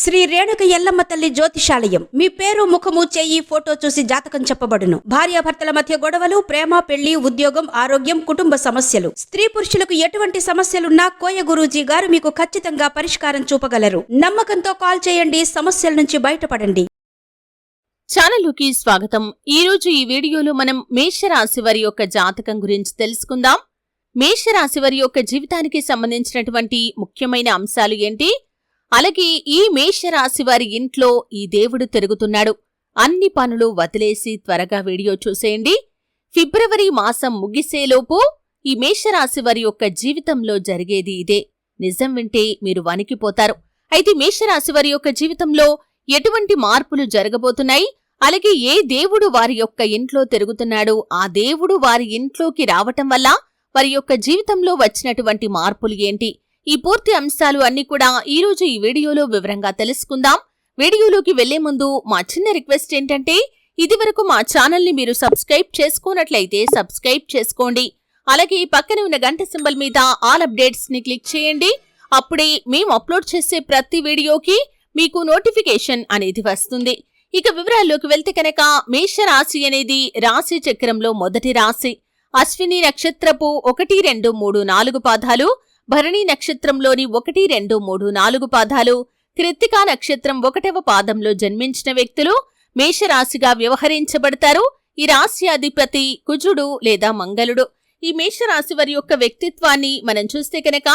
శ్రీ రేణుక ఎల్లమ్మ తల్లి జ్యోతిషాలయం. మీ పేరు ముఖము చెయ్యి ఫోటో చూసి జాతకం చెప్పబడును. భార్యాభర్తల మధ్య గొడవలు ప్రేమ పెళ్ళి ఉద్యోగం ఆరోగ్యం కుటుంబ సమస్యలు. స్త్రీ పురుషులకు ఎటువంటి సమస్యలున్నా కోయ గురూజీ గారు మీకు ఖచ్చితంగా పరిష్కారం చూపగలరు. నమ్మకంతో కాల్ చేయండి సమస్యల నుంచి బయటపడండి. ఛానల్లోకి స్వాగతం. ఈ రోజు ఈ వీడియోలో మనం మేషరాశి వారి యొక్క జాతకం గురించి తెలుసుకుందాం. మేషరాశి వారి యొక్క జీవితానికి సంబంధించినటువంటి ముఖ్యమైన అంశాలు ఏంటి? అలాగే ఈ మేషరాశి వారి ఇంట్లో ఈ దేవుడు తిరుగుతున్నాడు. అన్ని పనులు వదిలేసి త్వరగా వీడియో చూసేయండి. ఫిబ్రవరి మాసం ముగిసేలోపు ఈ మేషరాశి వారి యొక్క జీవితంలో జరిగేది ఇదే. నిజం వింటే మీరు వణికిపోతారు. అయితే మేషరాశి వారి యొక్క జీవితంలో ఎటువంటి మార్పులు జరగబోతున్నాయి? అలాగే ఏ దేవుడు వారి యొక్క ఇంట్లో తిరుగుతున్నాడు? ఆ దేవుడు వారి ఇంట్లోకి రావటం వల్ల వారి యొక్క జీవితంలో వచ్చినటువంటి మార్పులు ఏంటి? ఈ పూర్తి అంశాలు అన్ని కూడా ఈ రోజు ఈ వీడియోలో వివరంగా తెలుసుకుందాం. వీడియోలోకి వెళ్ళే ముందు మా చిన్న రిక్వెస్ట్ ఏంటంటే ఇదివరకు మా ఛానల్ని మీరు సబ్స్క్రైబ్ చేసుకున్నట్లయితే సబ్స్క్రైబ్ చేసుకోండి. అలాగే పక్కనే ఉన్న గంట సింబల్ మీద ఆల్ అప్డేట్స్ని క్లిక్ చేయండి. అప్పుడే మేము అప్లోడ్ చేసే ప్రతి వీడియోకి మీకు నోటిఫికేషన్ అనేది వస్తుంది. ఇక వివరాల్లోకి వెళ్తే కనుక మేషరాశి అనేది రాశి చక్రంలో మొదటి రాశి. అశ్విని నక్షత్రపు ఒకటి రెండు మూడు నాలుగు పాదాలు. భరణి నక్షత్రంలోని ఒకటి రెండు మూడు నాలుగు పాదాలు కృత్తికా నక్షత్రం ఒకటవ పాదంలో జన్మించిన వ్యక్తులు మేషరాశిగా వ్యవహరించబడతారు. ఈ రాశి అధిపతి కుజుడు లేదా మంగళుడు. ఈ మేషరాశి వారి యొక్క వ్యక్తిత్వాన్ని మనం చూస్తే కనుక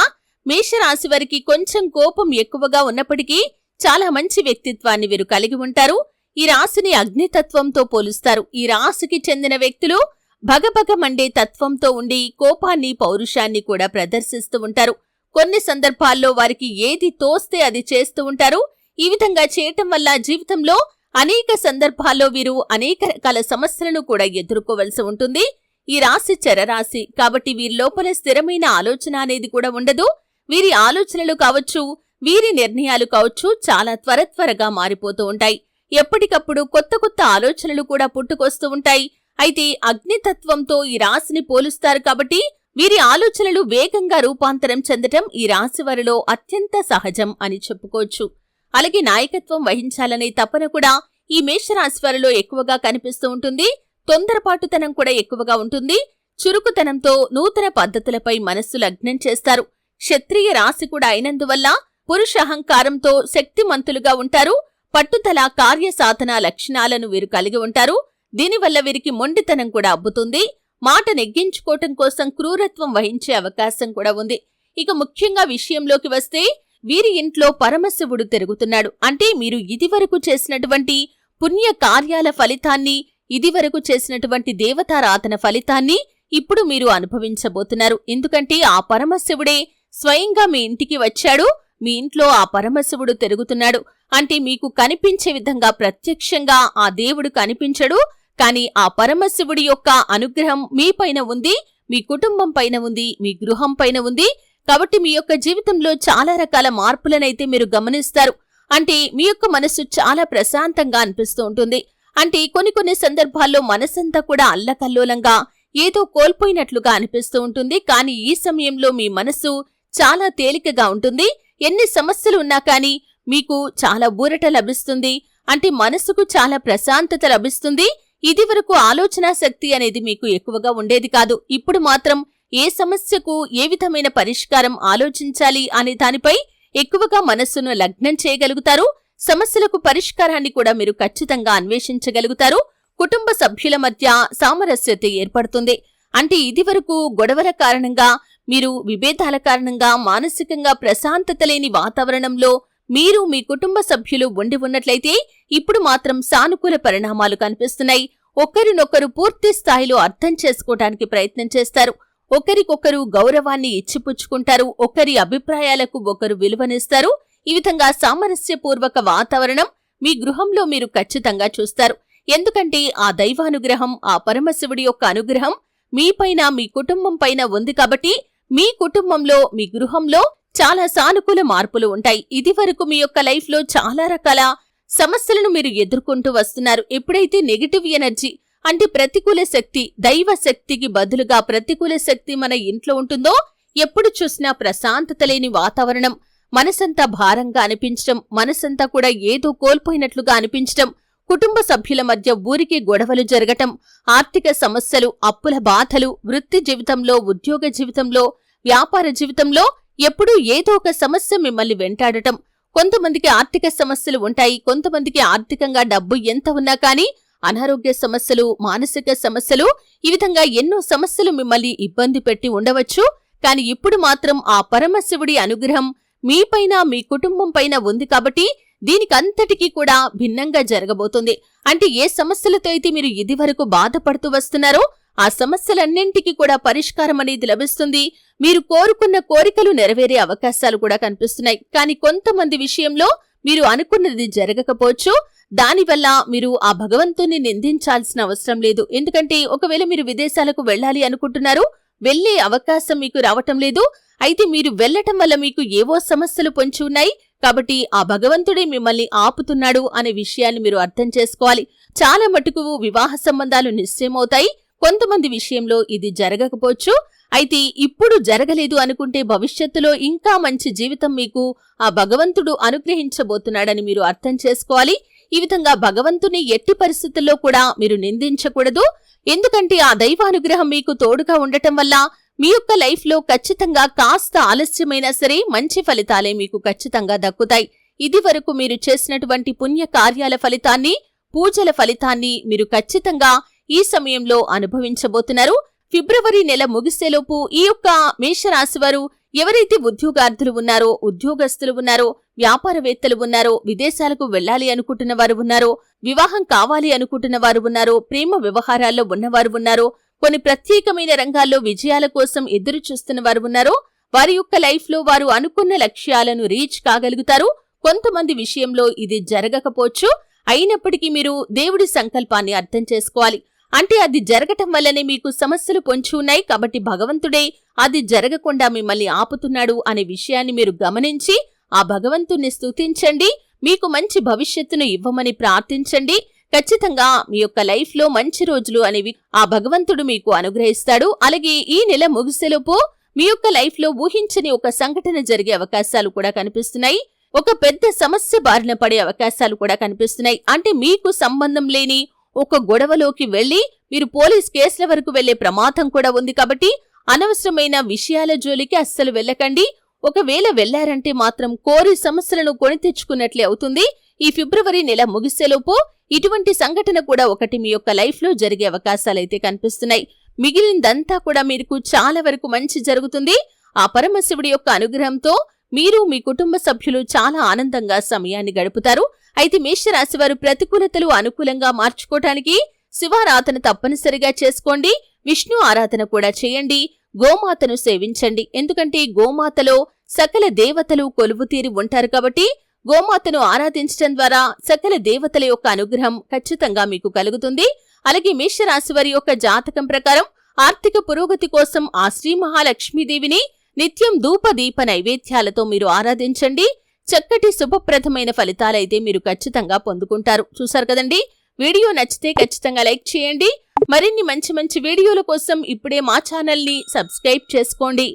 మేషరాశి వారికి కొంచెం కోపం ఎక్కువగా ఉన్నప్పటికీ చాలా మంచి వ్యక్తిత్వాన్ని వీరు కలిగి ఉంటారు. ఈ రాశిని అగ్నితత్వంతో పోలుస్తారు. ఈ రాశికి చెందిన వ్యక్తులు భగభగ మండే తత్వంతో ఉండి కోపాన్ని పౌరుషాన్ని కూడా ప్రదర్శిస్తూ ఉంటారు. కొన్ని సందర్భాల్లో వారికి ఏది తోస్తే అది చేస్తూ ఉంటారు. ఈ విధంగా చేయటం వల్ల జీవితంలో అనేక సందర్భాల్లో వీరు అనేక రకాల సమస్యలను కూడా ఎదుర్కోవలసి ఉంటుంది. ఈ రాశి చరరాశి కాబట్టి వీరి లోపల స్థిరమైన ఆలోచన అనేది కూడా ఉండదు. వీరి ఆలోచనలు కావచ్చు వీరి నిర్ణయాలు కావచ్చు చాలా త్వర త్వరగా మారిపోతూ ఉంటాయి. ఎప్పటికప్పుడు కొత్త కొత్త ఆలోచనలు కూడా పుట్టుకొస్తూ ఉంటాయి. అయితే అగ్నితత్వంతో ఈ రాశిని పోలుస్తారు కాబట్టి వీరి ఆలోచనలు వేగంగా రూపాంతరం చెందటం ఈ రాశి వారిలో అత్యంత సహజం అని చెప్పుకోవచ్చు. అలాగే నాయకత్వం వహించాలనే తపన కూడా ఈ మేషరాశి వారిలో ఎక్కువగా కనిపిస్తూ ఉంటుంది. తొందరపాటుతనం కూడా ఎక్కువగా ఉంటుంది. చురుకుతనంతో నూతన పద్ధతులపై మనస్సు లగ్నం చేస్తారు. క్షత్రియ రాశి కూడా అయినందువల్ల పురుష అహంకారంతో శక్తిమంతులుగా ఉంటారు. పట్టుదల కార్యసాధన లక్షణాలను వీరు కలిగి ఉంటారు. దీనివల్ల వీరికి మొండితనం కూడా అబ్బుతుంది. మాట నెగ్గించుకోవటం కోసం క్రూరత్వం వహించే అవకాశం కూడా ఉంది. ఇక ముఖ్యంగా విషయంలోకి వస్తే వీరి ఇంట్లో పరమశివుడు తిరుగుతున్నాడు. అంటే మీరు ఇదివరకు చేసినటువంటి పుణ్య కార్యాల ఫలితాన్ని ఇదివరకు చేసినటువంటి దేవతారాధన ఫలితాన్ని ఇప్పుడు మీరు అనుభవించబోతున్నారు. ఎందుకంటే ఆ పరమశివుడే స్వయంగా మీ ఇంటికి వచ్చాడు. మీ ఇంట్లో ఆ పరమశివుడు తిరుగుతున్నాడు. అంటే మీకు కనిపించే విధంగా ప్రత్యక్షంగా ఆ దేవుడు కనిపించడు. కాని ఆ పరమశివుడి యొక్క అనుగ్రహం మీపైన ఉంది మీ కుటుంబం పైన ఉంది మీ గృహం పైన ఉంది. కాబట్టి మీ యొక్క జీవితంలో చాలా రకాల మార్పులనైతే మీరు గమనిస్తారు. అంటే మీ యొక్క మనస్సు చాలా ప్రశాంతంగా అనిపిస్తూ ఉంటుంది. అంటే కొన్ని కొన్ని సందర్భాల్లో మనసంతా కూడా అల్లకల్లోలంగా ఏదో కోల్పోయినట్లుగా అనిపిస్తూ ఉంటుంది. కానీ ఈ సమయంలో మీ మనస్సు చాలా తేలికగా ఉంటుంది. ఎన్ని సమస్యలు ఉన్నా కానీ మీకు చాలా ఊరట లభిస్తుంది. అంటే మనసుకు చాలా ప్రశాంతత లభిస్తుంది. ఇది వరకు ఆలోచన శక్తి అనేది మీకు ఎక్కువగా ఉండేది కాదు. ఇప్పుడు మాత్రం ఏ సమస్యకు ఏ విధమైన పరిష్కారం ఆలోచించాలి అనే దానిపై ఎక్కువగా మనస్సును లగ్నం చేయగలుగుతారు. సమస్యలకు పరిష్కారాన్ని కూడా మీరు ఖచ్చితంగా అన్వేషించగలుగుతారు. కుటుంబ సభ్యుల మధ్య సామరస్యత ఏర్పడుతుంది. అంటే ఇదివరకు గొడవల కారణంగా మీరు విభేదాల కారణంగా మానసికంగా ప్రశాంతత లేని వాతావరణంలో మీరు మీ కుటుంబ సభ్యులు ఉండి ఉన్నట్లయితే ఇప్పుడు మాత్రం సానుకూల పరిణామాలు కనిపిస్తున్నాయి. ఒకరినొకరు పూర్తి స్థాయిలో అర్థం చేసుకోవటానికి ప్రయత్నం చేస్తారు. ఒకరికొకరు గౌరవాన్ని ఇచ్చిపుచ్చుకుంటారు. ఒకరి అభిప్రాయాలకు ఒకరు విలువనిస్తారు. ఈ విధంగా సామరస్యపూర్వక వాతావరణం మీ గృహంలో మీరు ఖచ్చితంగా చూస్తారు. ఎందుకంటే ఆ దైవానుగ్రహం ఆ పరమశివుడి యొక్క అనుగ్రహం మీపైన మీ కుటుంబం పైన ఉంది కాబట్టి మీ కుటుంబంలో మీ గృహంలో చాలా సానుకూల మార్పులు ఉంటాయి. ఇది వరకు మీ యొక్క లైఫ్లో చాలా రకాల సమస్యలను మీరు ఎదుర్కొంటూ వస్తున్నారు. ఎప్పుడైతే నెగిటివ్ ఎనర్జీ అంటే ప్రతికూల శక్తి దైవ శక్తికి బదులుగా ప్రతికూల శక్తి మన ఇంట్లో ఉంటుందో ఎప్పుడు చూసినా ప్రశాంతత లేని వాతావరణం మనసంతా భారంగా అనిపించటం మనసంతా కూడా ఏదో కోల్పోయినట్లుగా అనిపించటం కుటుంబ సభ్యుల మధ్య ఊరికి గొడవలు జరగటం ఆర్థిక సమస్యలు అప్పుల బాధలు వృత్తి జీవితంలో ఉద్యోగ జీవితంలో వ్యాపార జీవితంలో ఎప్పుడూ ఏదో ఒక సమస్య మిమ్మల్ని వెంటాడటం. కొంతమందికి ఆర్థిక సమస్యలు ఉంటాయి. కొంతమందికి ఆర్థికంగా డబ్బు ఎంత ఉన్నా కానీ అనారోగ్య సమస్యలు మానసిక సమస్యలు ఈ విధంగా ఎన్నో సమస్యలు మిమ్మల్ని ఇబ్బంది పెట్టి ఉండవచ్చు. కాని ఇప్పుడు మాత్రం ఆ పరమశివుడి అనుగ్రహం మీపైన మీ కుటుంబం పైన ఉంది కాబట్టి దీనికంతటికీ కూడా భిన్నంగా జరగబోతుంది. అంటే ఏ సమస్యలతో అయితే మీరు ఇదివరకు బాధపడుతూ వస్తున్నారో ఆ సమస్యలన్నింటికీ కూడా పరిష్కారం అనేది లభిస్తుంది. మీరు కోరుకున్న కోరికలు నెరవేరే అవకాశాలు కూడా కనిపిస్తున్నాయి. కానీ కొంతమంది విషయంలో మీరు అనుకున్నది జరగకపోవచ్చు. దానివల్ల మీరు ఆ భగవంతుని నిందించాల్సిన అవసరం లేదు. ఎందుకంటే ఒకవేళ మీరు విదేశాలకు వెళ్ళాలి అనుకుంటున్నారు వెళ్ళే అవకాశం మీకు రావటం లేదు. అయితే మీరు వెళ్ళటం వల్ల మీకు ఏవో సమస్యలు పొంచి ఉన్నాయి. కాబట్టి ఆ భగవంతుడే మిమ్మల్ని ఆపుతున్నాడు అనే విషయాన్ని మీరు అర్థం చేసుకోవాలి. చాలా మటుకు వివాహ సంబంధాలు నిశ్చయమవుతాయి. కొంతమంది విషయంలో ఇది జరగకపోవచ్చు. అయితే ఇప్పుడు జరగలేదు అనుకుంటే భవిష్యత్తులో ఇంకా మంచి జీవితం మీకు ఆ భగవంతుడు అనుగ్రహించబోతున్నాడని మీరు అర్థం చేసుకోవాలి. ఈ విధంగా భగవంతుని ఎట్టి పరిస్థితుల్లో కూడా మీరు నిందించకూడదు. ఎందుకంటే ఆ దైవానుగ్రహం మీకు తోడుగా ఉండటం వల్ల మీ యొక్క లైఫ్లో ఖచ్చితంగా కాస్త ఆలస్యమైనా సరే మంచి ఫలితాలే మీకు ఖచ్చితంగా దక్కుతాయి. ఇది వరకు మీరు చేసినటువంటి పుణ్య కార్యాల ఫలితాన్ని పూజల ఫలితాన్ని మీరు ఖచ్చితంగా ఈ సమయంలో అనుభవించబోతున్నారు. ఫిబ్రవరి నెల ముగిసేలోపు ఈ యొక్క మేషరాశి వారు ఎవరైతే ఉద్యోగార్థులు ఉన్నారో ఉద్యోగస్తులు ఉన్నారో వ్యాపారవేత్తలు ఉన్నారో విదేశాలకు వెళ్ళాలి అనుకుంటున్న వారు ఉన్నారో వివాహం కావాలి అనుకుంటున్న వారు ఉన్నారో ప్రేమ వ్యవహారాల్లో ఉన్నవారు ఉన్నారో కొన్ని ప్రత్యేకమైన రంగాల్లో విజయాల కోసం ఎదురు చూస్తున్న వారు ఉన్నారో వారి యొక్క లైఫ్లో వారు అనుకున్న లక్ష్యాలను రీచ్ కాగలుగుతారు. కొంతమంది విషయంలో ఇది జరగకపోవచ్చు. అయినప్పటికీ మీరు దేవుడి సంకల్పాన్ని అర్థం చేసుకోవాలి. అంటే అది జరగటం వల్లనే మీకు సమస్యలు పొంచి ఉన్నాయి కాబట్టి భగవంతుడే అది జరగకుండా మిమ్మల్ని ఆపుతున్నాడు అనే విషయాన్ని మీరు గమనించి ఆ భగవంతుణ్ణి స్తుతించండి మీకు మంచి భవిష్యత్తును ఇవ్వమని ప్రార్థించండి. ఖచ్చితంగా మీ యొక్క లైఫ్లో మంచి రోజులు అనేవి ఆ భగవంతుడు మీకు అనుగ్రహిస్తాడు. అలాగే ఈ నెల ముగిసేలోపు మీ యొక్క లైఫ్లో ఊహించని ఒక సంఘటన జరిగే అవకాశాలు కూడా కనిపిస్తున్నాయి. ఒక పెద్ద సమస్య బారిన పడే అవకాశాలు కూడా కనిపిస్తున్నాయి. అంటే మీకు సంబంధం లేని ఒక గొడవలోకి వెళ్ళి మీరు పోలీస్ కేసుల వరకు వెళ్ళే ప్రమాదం కూడా ఉంది కాబట్టి అనవసరమైన విషయాల జోలికి అస్సలు వెళ్ళకండి. ఒకవేళ వెళ్ళారంటే మాత్రం కోరి సమస్యలను కొని తెచ్చుకున్నట్లే అవుతుంది. ఈ ఫిబ్రవరి నెల ముగిసేలోపు ఇటువంటి సంఘటన కూడా ఒకటి మీ యొక్క లైఫ్లో జరిగే అవకాశాలైతే కనిపిస్తున్నాయి. మిగిలిందంతా కూడా మీకు చాలా వరకు మంచి జరుగుతుంది. ఆ పరమశివుడి యొక్క అనుగ్రహంతో మీరు మీ కుటుంబ సభ్యులు చాలా ఆనందంగా సమయాన్ని గడుపుతారు. అయితే మేషరాశి వారు ప్రతికూలతలు అనుకూలంగా మార్చుకోవటానికి శివారాధన తప్పనిసరిగా చేసుకోండి. విష్ణు ఆరాధన కూడా చేయండి. గోమాతను సేవించండి. ఎందుకంటే గోమాతలో సకల దేవతలు కొలువుతీరి ఉంటారు కాబట్టి గోమాతను ఆరాధించడం ద్వారా సకల దేవతల యొక్క అనుగ్రహం ఖచ్చితంగా మీకు కలుగుతుంది. అలాగే మేషరాశి వారి యొక్క జాతకం ప్రకారం ఆర్థిక పురోగతి కోసం ఆ శ్రీ మహాలక్ష్మీదేవిని నిత్యం ధూపదీప నైవేద్యాలతో మీరు ఆరాధించండి. చక్కటి శుభప్రదమైన ఫలితాలైతే మీరు ఖచ్చితంగా పొందుకుంటారు. చూసారు కదండి? వీడియో నచ్చితే ఖచ్చితంగా లైక్ చేయండి. మరిన్ని మంచి మంచి వీడియోల కోసం ఇప్పుడే మా ఛానల్ని సబ్స్క్రైబ్ చేసుకోండి.